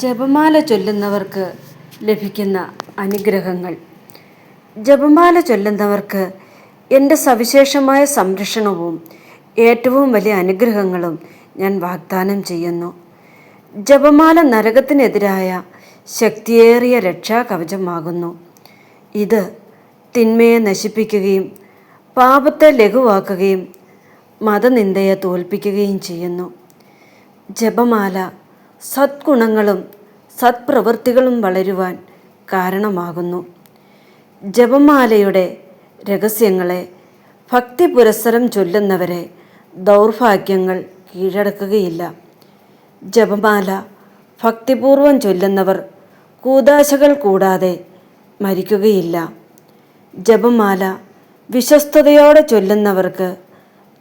ജപമാല ചൊല്ലുന്നവർക്ക് ലഭിക്കുന്ന അനുഗ്രഹങ്ങൾ. ജപമാല ചൊല്ലുന്നവർക്ക് എന്റെ സവിശേഷമായ സംരക്ഷണവും ഏറ്റവും വലിയ അനുഗ്രഹങ്ങളും ഞാൻ വാഗ്ദാനം ചെയ്യുന്നു. ജപമാല നരകത്തിനെതിരായ ശക്തിയേറിയ രക്ഷാ കവചമാകുന്നു ഇത് തിന്മയെ നശിപ്പിക്കുകയും പാപത്തെ ലഘുവാക്കുകയും മതനിന്ദയെ തോൽപ്പിക്കുകയും ചെയ്യുന്നു. ജപമാല സദ്ഗുണങ്ങളും സത്പ്രവൃത്തികളും വളരുവാൻ കാരണമാകുന്നു. ജപമാലയുടെ രഹസ്യങ്ങളെ ഭക്തി പുരസ്സരം ചൊല്ലുന്നവരെ ദൗർഭാഗ്യങ്ങൾ കീഴടക്കുകയില്ല. ജപമാല ഭക്തിപൂർവം ചൊല്ലുന്നവർ കൂതാശകൾ കൂടാതെ മരിക്കുകയില്ല. ജപമാല വിശ്വസ്തയോടെ ചൊല്ലുന്നവർക്ക്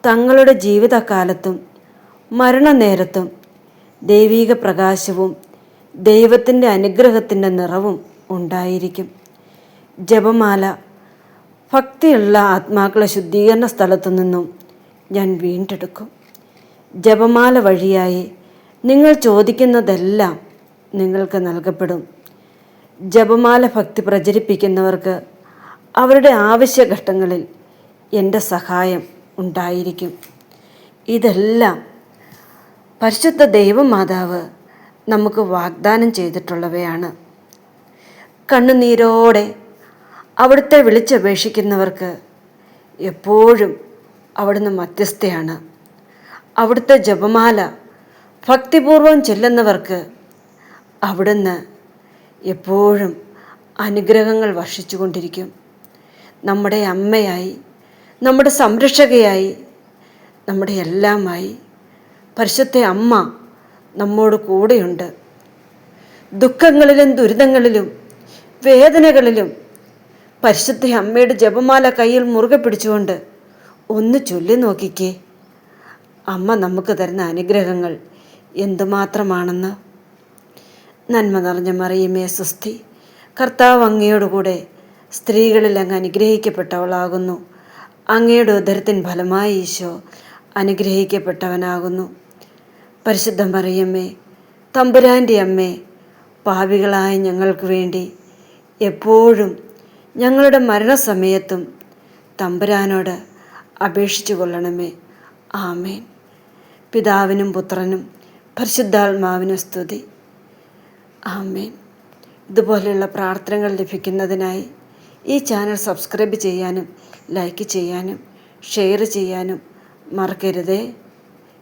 തങ്ങളുടെ ജീവിതകാലത്തും മരണനേരത്തും ദൈവീക പ്രകാശവും ദൈവത്തിന്റെ അനുഗ്രഹത്തിന്റെ നിറവും ഉണ്ടായിരിക്കും. ജപമാല ഭക്തിയുള്ള ആത്മാക്കളെ ശുദ്ധീകരണ സ്ഥലത്തു നിന്നും ഞാൻ വീണ്ടെടുക്കും. ജപമാല വഴിയായി നിങ്ങൾ ചോദിക്കുന്നതെല്ലാം നിങ്ങൾക്ക് നൽകപ്പെടും. ജപമാല ഭക്തി പ്രചരിപ്പിക്കുന്നവർക്ക് അവരുടെ ആവശ്യഘട്ടങ്ങളിൽ എന്റെ സഹായം ഉണ്ടായിരിക്കും. ഇതെല്ലാം പരിശുദ്ധ ദൈവമാതാവ് നമുക്ക് വാഗ്ദാനം ചെയ്തിട്ടുള്ളവയാണ്. കണ്ണുനീരോടെ അവിടുത്തെ വിളിച്ചപേക്ഷിക്കുന്നവർക്ക് എപ്പോഴും അവിടുന്ന് മധ്യസ്ഥയാണ്. അവിടുത്തെ ജപമാല ഭക്തിപൂർവം ചെല്ലുന്നവർക്ക് അവിടുന്ന് എപ്പോഴും അനുഗ്രഹങ്ങൾ വർഷിച്ചുകൊണ്ടിരിക്കും. നമ്മുടെ അമ്മയായി നമ്മുടെ സംരക്ഷകയായി നമ്മുടെ എല്ലാമായി പരിശുദ്ധ അമ്മ നമ്മോട് കൂടെയുണ്ട്. ദുഃഖങ്ങളിലും ദുരിതങ്ങളിലും വേദനകളിലും പരിശുദ്ധ അമ്മയുടെ ജപമാല കയ്യിൽ മുറുകെ പിടിച്ചുകൊണ്ട് ഒന്ന് ചൊല്ലി നോക്കിക്കേ. അമ്മ നമുക്ക് തരുന്ന അനുഗ്രഹങ്ങൾ എന്തുമാത്രമാണെന്ന്? നന്മ നിറഞ്ഞ മറിയമേ സുസ്ഥി കർത്താവ് അങ്ങയോടുകൂടെ സ്ത്രീകളിൽ അങ്ങ് അനുഗ്രഹിക്കപ്പെട്ടവളാകുന്നു. അങ്ങയുടെ ഉദരത്തിൻ ഫലമായി ഈശോ അനുഗ്രഹിക്കപ്പെട്ടവനാകുന്നു. പരിശുദ്ധ മറിയമ്മേ തമ്പുരാന്റെ അമ്മേ പാവികളായ ഞങ്ങൾക്ക് വേണ്ടി എപ്പോഴും ഞങ്ങളുടെ മരണസമയത്തും തമ്പുരാനോട് അപേക്ഷിച്ചു കൊള്ളണമേ. ആമേൻ. പിതാവിനും പുത്രനും പരിശുദ്ധാത്മാവിനും സ്തുതി. ആമേൻ. ഇതുപോലെയുള്ള പ്രാർത്ഥനകൾ ലഭിക്കുന്നതിനായി ഈ ചാനൽ സബ്സ്ക്രൈബ് ചെയ്യാനും ലൈക്ക് ചെയ്യാനും ഷെയർ ചെയ്യാനും മറക്കരുതേ.